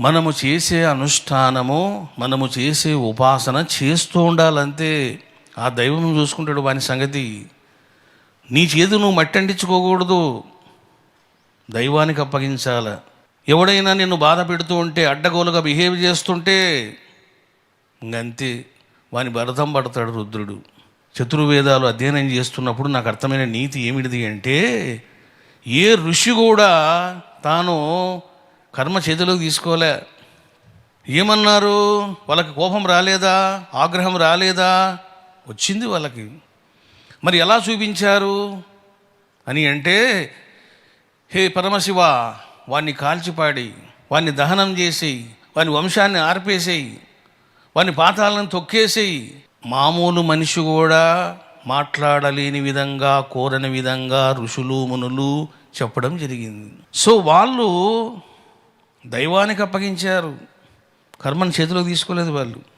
మనము చేసే అనుష్ఠానము మనము చేసే ఉపాసన చేస్తూ ఉండాలంతే. ఆ దైవం చూసుకుంటాడు వాని సంగతి. నీ చేతి నువ్వు మట్టి అంటించుకోకూడదు దైవానికి అప్పగించాల. ఎవడైనా నిన్ను బాధ పెడుతూ ఉంటే అడ్డగోలుగా బిహేవ్ చేస్తుంటే ఇంకంతే. వాని భరతం పడతాడు రుద్రుడు. చతుర్వేదాలు అధ్యయనం చేస్తున్నప్పుడు నాకు అర్థమైన నీతి ఏమిటిది అంటే ఏ ఋషి కూడా తాను కర్మ చేతిలోకి తీసుకోలే. ఏమన్నారు? వాళ్ళకి కోపం రాలేదా? ఆగ్రహం రాలేదా? వచ్చింది వాళ్ళకి. మరి ఎలా చూపించారు? అని అంటే హే పరమశివ వాణ్ణి కాల్చిపాడి వాణ్ణి దహనం చేసి వాని వంశాన్ని ఆర్పేసేయి వాని పాతాలను తొక్కేసేయి. మామూలు మనిషి కూడా మాట్లాడలేని విధంగా కోరని విధంగా ఋషులు మునులు చెప్పడం జరిగింది. సో వాళ్ళు దైవానికి అప్పగించారు. కర్మను చేతిలోకి తీసుకోలేదు వాళ్ళు.